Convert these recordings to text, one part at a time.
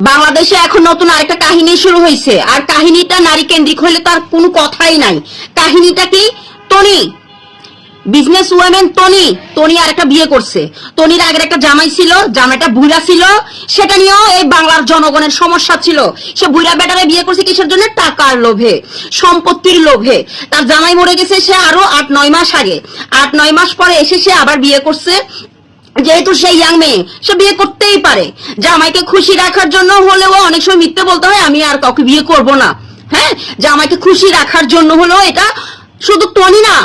বাংলাদেশে এখন নতুন আরেকটা কাহিনী শুরু হয়েছে। আর কাহিনীটা নারী কেন্দ্রিক হলে তার কোনো কথাই নাই। কাহিনীটা কি? Tony. Business women Tony. Tony আর একটা বিয়ে করছে। টনির আগের একটা জামাই ছিল, জামাইটা বুড়া ছিল। সেটা নিয়েও এই বাংলার জনগণের সমস্যা ছিল। সে বুড়া বেটারে বিয়ে করছে কিসের জন্য? টাকার লোভে, সম্পত্তির লোভে। তার জামাই মরে গেছে সে আরও আট নয় মাস আগে। আট নয় মাস পরে এসে সে আবার বিয়ে করছে। যেহেতু সে ইয়াং মেয়ে, সে বিয়ে করতেই পারে। জামাইকে খুশি রাখার জন্য হলেও অনেক সময় মিথ্যে বলতে হয়, আমি আর কাউকে বিয়ে করব না। হ্যাঁ? জামাইকে খুশি রাখার জন্য হলেও এটা শুধু টনি না,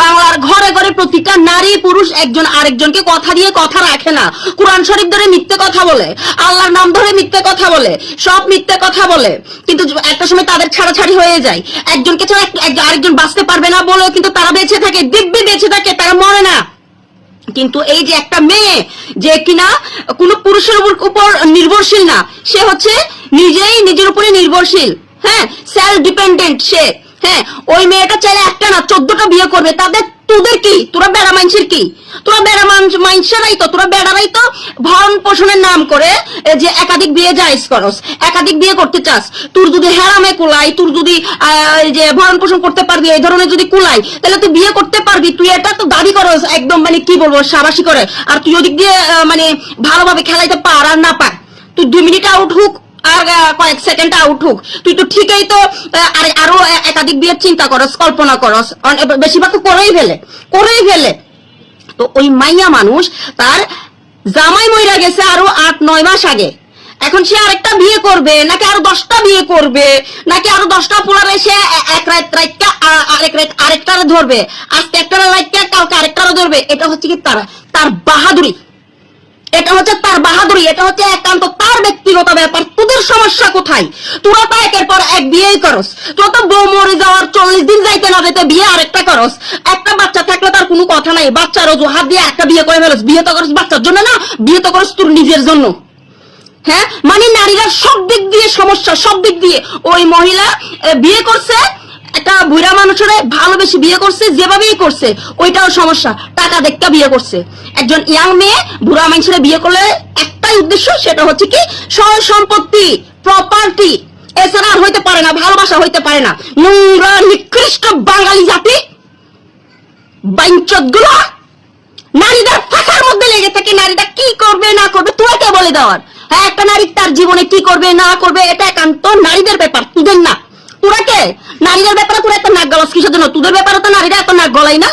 বাংলার ঘরে ঘরে প্রতিটা নারী পুরুষ একজন আরেকজনকে কথা দিয়ে কথা রাখে না। কোরআন শরীফ ধরে মিথ্যে কথা বলে, আল্লাহর নাম ধরে মিথ্যে কথা বলে, সব মিথ্যে কথা বলে। কিন্তু একটা সময় তাদের ছাড়াছাড়ি হয়ে যায়। একজনকে ছাড়া আরেকজন বাঁচতে পারবে না বলেও কিন্তু তারা বেঁচে থাকে, দিব্যি বেঁচে থাকে, তারা মরে না। কিন্তু এই যে একটা মেয়ে যে কিনা কোনো পুরুষের উপর- নির্ভরশীল না, সে হচ্ছে নিজেই নিজের উপরে নির্ভরশীল। হ্যাঁ সেলফ ডিপেন্ডেন্ট সে। হ্যাঁ ওই মেয়েটা চাইলে একটা না, চোদ্দটা বিয়ে করবে। তাদের তোদের কি? তোরা মাইন্সের কি? তোরা বেড়া মাইন্সেরাই তো, তোরা বেড়ারাই তো ভরণ পোষণের নাম করে যে একাধিক বিয়ে জায়েজ করস, একাধিক বিয়ে করতে চাস। তোর যদি হেরামে কুলাই, তোর যদি যে ভরণ পোষণ করতে পারবি, এই ধরনের যদি কুলাই, তাহলে তুই বিয়ে করতে পারবি। তুই এটা তো দাবি করস, একদম মানে কি বলব, সাবাসী করে। আর তুই ওদিক দিয়ে মানে ভালোভাবে খেলাইতে পার আর না পার। তুই দুই মিনিট আউট হুক, আর কয়েক সেকেন্ড আউট হোক। তুই তো ঠিকই তো আর একাধিক বিয়ের চিন্তা করস, কল্পনা করস। বেশিরভাগ করেই ফেলে করেই ফেলে। তো ওই মাইয়া মানুষ তার জামাই মইরা গেছে আরও আট, নয় মাস আগে। এখন সে আরেকটা বিয়ে করবে, নাকি আরও দশটা বিয়ে করবে, নাকি আরও দশটা পোলারে সে এক রাত রাইটটা আরেক রাত আরেকটারে ধরবে, আজকে একটা রাইটটা কালকে আরেকটারে ধরবে, এটা হচ্ছে কি তার তার বাহাদুরি। এটা হচ্ছে তার বাহাদুরি, এটা হচ্ছে একান্ত তার ব্যক্তিগত ব্যাপার। তোদের সমস্যা কোথায়? তোরা তো একের পর এক বিয়েই করস। তোরা তো বউ মরে যাওয়ার চল্লিশ দিন যাইতে না যেতে বিয়ে আরেকটা করস। একটা বাচ্চা থাকলে তার কোনো কথা নাই। বাচ্চার অজুহাত দিয়ে একটা বিয়ে করে ফেলস। বিয়ে তো করস বাচ্চার জন্য না, বিয়ে তো করস তোর নিজের জন্য। হ্যাঁ? মানে নারীরা সব দিক দিয়ে সমস্যা, সব দিক দিয়ে। ওই মহিলা বিয়ে করছে একটা বুড়া মানুষের ভালোবেসে বিয়ে করছে, যেভাবেই করছে, ওইটাও সমস্যা। টাকা দেখতে বিয়ে করছে। একজন ইয়াং মেয়ে বুড়া মানুষের বিয়ে করলে একটাই উদ্দেশ্য, সেটা হচ্ছে কি সয় সম্পত্তি প্রপার্টি এছাড়া আর হইতে পারে না, ভালোবাসা হইতে পারে না। নোংরা, নিকৃষ্ট বাঙালি জাতি বাইঞ্চত নারীদের ফাঁকার মধ্যে লেগে থাকে। নারীটা কি করবে, না করবে, তোমাকে বলে দেওয়ার। হ্যাঁ একটা নারী তার জীবনে কি করবে, না করবে, এটা একান্ত নারীদের ব্যাপার তোদের না তোরা কে নারীদের ব্যাপারে তোরা একটা জন্য তোদের ব্যাপারে তো নারীরা এত নাক গলাই না?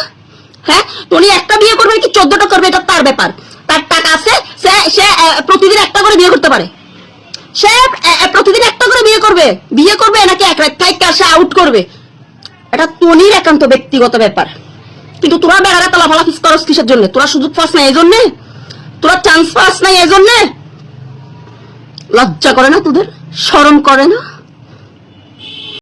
হ্যাঁ? তুমি একটা বিয়ে করবে কি চোদ্দটা করবে? এটা তার ব্যাপার। তার টাকা আছে, সে সে প্রতিদিন একটা করে বিয়ে করতে পারে। সে প্রতিদিন একটা করে বিয়ে করবে। বিয়ে করবে নাকি এক রাত সে আউট করবে? এটা তনির একান্ত ব্যক্তিগত ব্যাপার। কিন্তু তোরা বেড়ারা তলা ফালাফিস করস কিসের জন্য? তোরা সুযোগ পাস না এই জন্যে তোরা চান্স পাস না এই জন্যে লজ্জা করে না তোদের? শরম করে না?